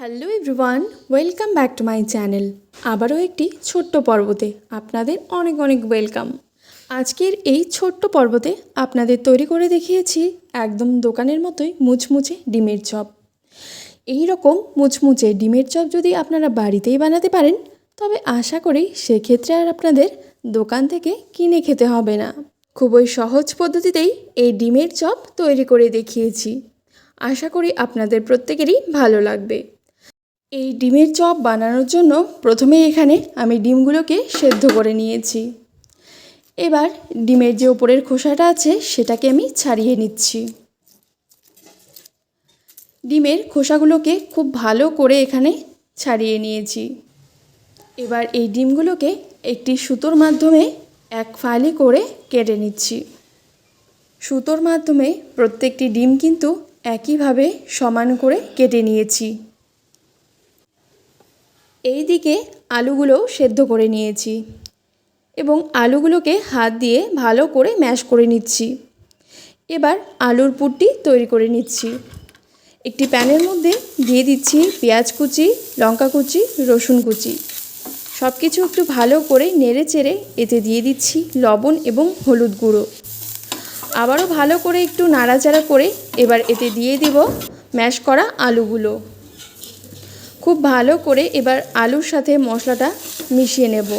Hello everyone welcome back to my channel আবারও একটি ছোট্ট পর্বতে আপনাদের অনেক অনেক ওয়েলকাম আজকের এই ছোট্ট পর্বতে আপনাদের তৈরি করে দেখিয়েছি একদম দোকানের মতোই মুচমুচে ডিমের চপ। এই রকম মুচমুচে ডিমের চপ যদি আপনারা বাড়িতেই বানাতে পারেন, তবে আশা করি সেক্ষেত্রে আর আপনাদের দোকান থেকে কিনে খেতে হবে না। খুবই সহজ পদ্ধতিতেই এই ডিমের চপ তৈরি করে দেখিয়েছি। আশা করি আপনাদের প্রত্যেকেরই ভালো লাগবে। এই ডিমের চপ বানানোর জন্য প্রথমে এখানে আমি ডিমগুলোকে সেদ্ধ করে নিয়েছি। এবার ডিমের যে ওপরের খোসাটা আছে সেটাকে আমি ছাড়িয়ে নিচ্ছি। ডিমের খোসাগুলোকে খুব ভালো করে এখানে ছাড়িয়ে নিয়েছি। এবার এই ডিমগুলোকে একটি সুতোর মাধ্যমে এক ফালি করে কেটে নিচ্ছি। সুতোর মাধ্যমে প্রত্যেকটি ডিম কিন্তু একইভাবে সমান করে কেটে নিয়েছি। এই দিকে আলুগুলো সেদ্ধ করে নিয়েছি এবং আলুগুলোকে হাত দিয়ে ভালো করে ম্যাশ করে নিচ্ছি। এবার আলুর পুরটি তৈরি করে নিচ্ছি। একটি প্যানের মধ্যে দিয়ে দিচ্ছি পেঁয়াজ কুচি, লঙ্কা কুচি, রসুন কুচি। সব কিছু একটু ভালো করে নেড়ে চেড়ে এতে দিয়ে দিচ্ছি লবণ এবং হলুদ গুঁড়ো। আবারও ভালো করে একটু নাড়াচাড়া করে এবার এতে দিয়ে দিব ম্যাশ করা আলুগুলো। খুব ভালো করে এবার আলুর সাথে মশলাটা মিশিয়ে নেব।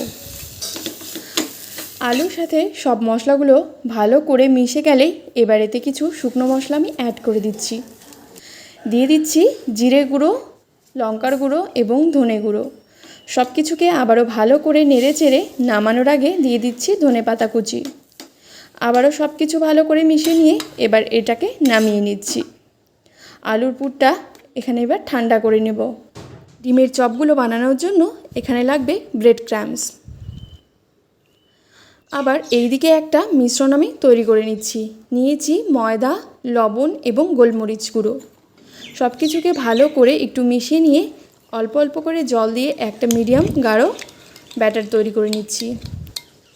আলুর সাথে সব মশলাগুলো ভালো করে মিশে গেলেই এবার এতে কিছু শুকনো মশলা আমি অ্যাড করে দিচ্ছি। দিয়ে দিচ্ছি জিরে গুঁড়ো, লঙ্কার গুঁড়ো এবং ধনে গুঁড়ো। সব কিছুকে আবারও ভালো করে নেড়ে চেড়ে নামানোর আগে দিয়ে দিচ্ছি ধনে পাতা কুচি। আবারও সব কিছু ভালো করে মিশিয়ে নিয়ে এবার এটাকে নামিয়ে নিচ্ছি। আলুর পুরটা এখানে এবার ঠান্ডা করে নেব। ডিমের চপগুলো বানানোর জন্য এখানে লাগবে ব্রেড ক্র্যাম্পস আবার এই দিকে একটা মিশ্রণ আমি তৈরি করে নিচ্ছি। নিয়েছি ময়দা, লবণ এবং গোলমরিচ গুঁড়ো। সব কিছুকে ভালো করে একটু মিশিয়ে নিয়ে অল্প অল্প করে জল দিয়ে একটা মিডিয়াম গাঢ় ব্যাটার তৈরি করে নিচ্ছি।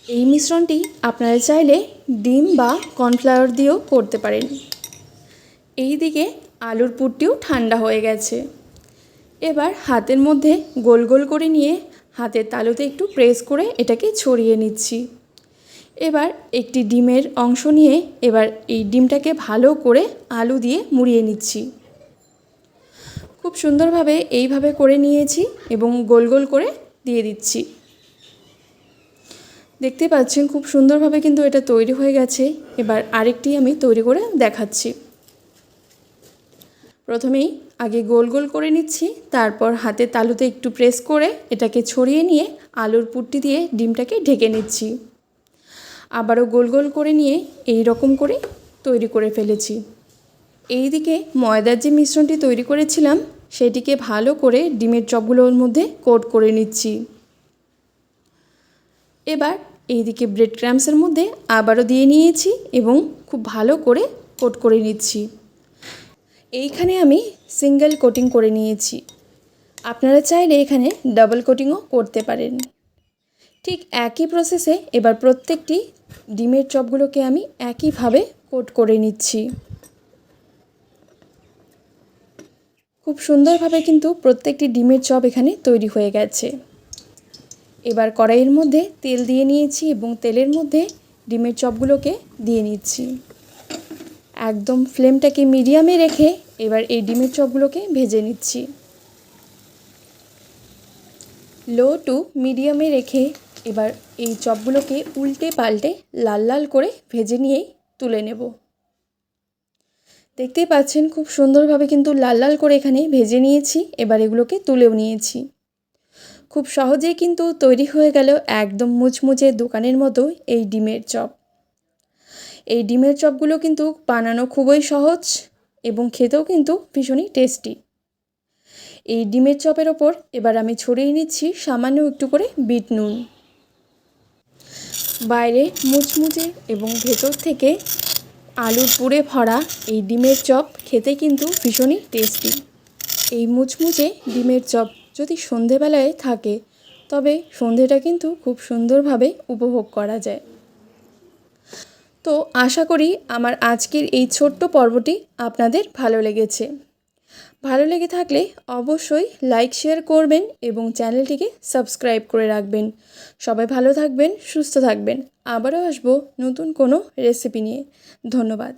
এই মিশ্রণটি আপনারা চাইলে ডিম বা কর্নফ্লাওয়ার দিয়েও করতে পারেন। এই দিকে আলুর পুরটিও ঠান্ডা হয়ে গেছে। এবার হাতের মধ্যে গোল গোল করে নিয়ে হাতের তালুতে একটু প্রেস করে এটাকে ছড়িয়ে নিচ্ছি। এবার একটি ডিমের অংশ নিয়ে এবার এই ডিমটাকে ভালো করে আলু দিয়ে মুড়িয়ে নিচ্ছি। খুব সুন্দরভাবে এইভাবে করে নিয়েছি এবং গোল গোল করে দিয়ে দিচ্ছি। দেখতে পাচ্ছেন খুব সুন্দরভাবে কিন্তু এটা তৈরি হয়ে গেছে। এবার আরেকটি আমি তৈরি করে দেখাচ্ছি। প্রথমেই আগে গোল গোল করে নিচ্ছি, তারপর হাতে তালুতে একটু প্রেস করে এটাকে ছড়িয়ে নিয়ে আলুর পুটটি দিয়ে ডিমটাকে ঢেকে নিচ্ছি। আবারও গোল গোল করে নিয়ে এই রকম করে তৈরি করে ফেলেছি। এই দিকে ময়দার যে মিশ্রণটি তৈরি করেছিলাম, সেটিকে ভালো করে ডিমের চপগুলোর মধ্যে কোট করে নিচ্ছি। এবার এইদিকে ব্রেড ক্র্যাম্পসের মধ্যে আবারও দিয়ে নিয়েছি এবং খুব ভালো করে কোট করে নিচ্ছি। এইখানে আমি সিঙ্গেল কোটিং করে নিয়েছি। আপনারা চাইলে এখানে ডাবল কোটিংও করতে পারেন। ঠিক একই প্রসেসে এবার প্রত্যেকটি ডিমের চপগুলোকে আমি একইভাবে কোট করে নিচ্ছি। খুব সুন্দরভাবে কিন্তু প্রত্যেকটি ডিমের চপ এখানে তৈরি হয়ে গেছে। এবার কড়াইয়ের মধ্যে তেল দিয়ে নিয়েছি এবং তেলের মধ্যে ডিমের চপগুলোকে দিয়ে নিচ্ছি। একদম ফ্লেমটাকে মিডিয়ামে রেখে এবার এই ডিমের চপগুলোকে ভেজে নিচ্ছি। লো টু মিডিয়ামে রেখে এবার এই চপগুলোকে উল্টে পাল্টে লাল লাল করে ভেজে নিয়েই তুলে নেব। দেখতেই পাচ্ছেন খুব সুন্দরভাবে কিন্তু লাল লাল করে এখানে ভেজে নিয়েছি, এবার এগুলোকে তুলেও নিয়েছি। খুব সহজেই কিন্তু তৈরি হয়ে গেল একদম মুচমুচে দোকানের মতো এই ডিমের চপ। এই ডিমের চপগুলো কিন্তু বানানো খুবই সহজ এবং খেতেও কিন্তু ভীষণই টেস্টি। এই ডিমের চপের ওপর এবার আমি ছড়িয়ে নিচ্ছি সামান্য একটু করে বিট নুন। বাইরে মুচমুচে এবং ভেতর থেকে আলুর পুরে ভরা এই ডিমের চপ খেতে কিন্তু ভীষণই টেস্টি। এই মুচমুচে ডিমের চপ যদি সন্ধেবেলায় থাকে, তবে সন্ধেটা কিন্তু খুব সুন্দরভাবে উপভোগ করা যায়। তো আশা করি আমার আজকের এই ছোট্ট পর্বটি আপনাদের ভালো লেগেছে। ভালো লেগে থাকলে অবশ্যই লাইক, শেয়ার করবেন এবং চ্যানেলটিকে সাবস্ক্রাইব করে রাখবেন। সবাই ভালো থাকবেন, সুস্থ থাকবেন। আবারও আসব নতুন কোনো রেসিপি নিয়ে। ধন্যবাদ।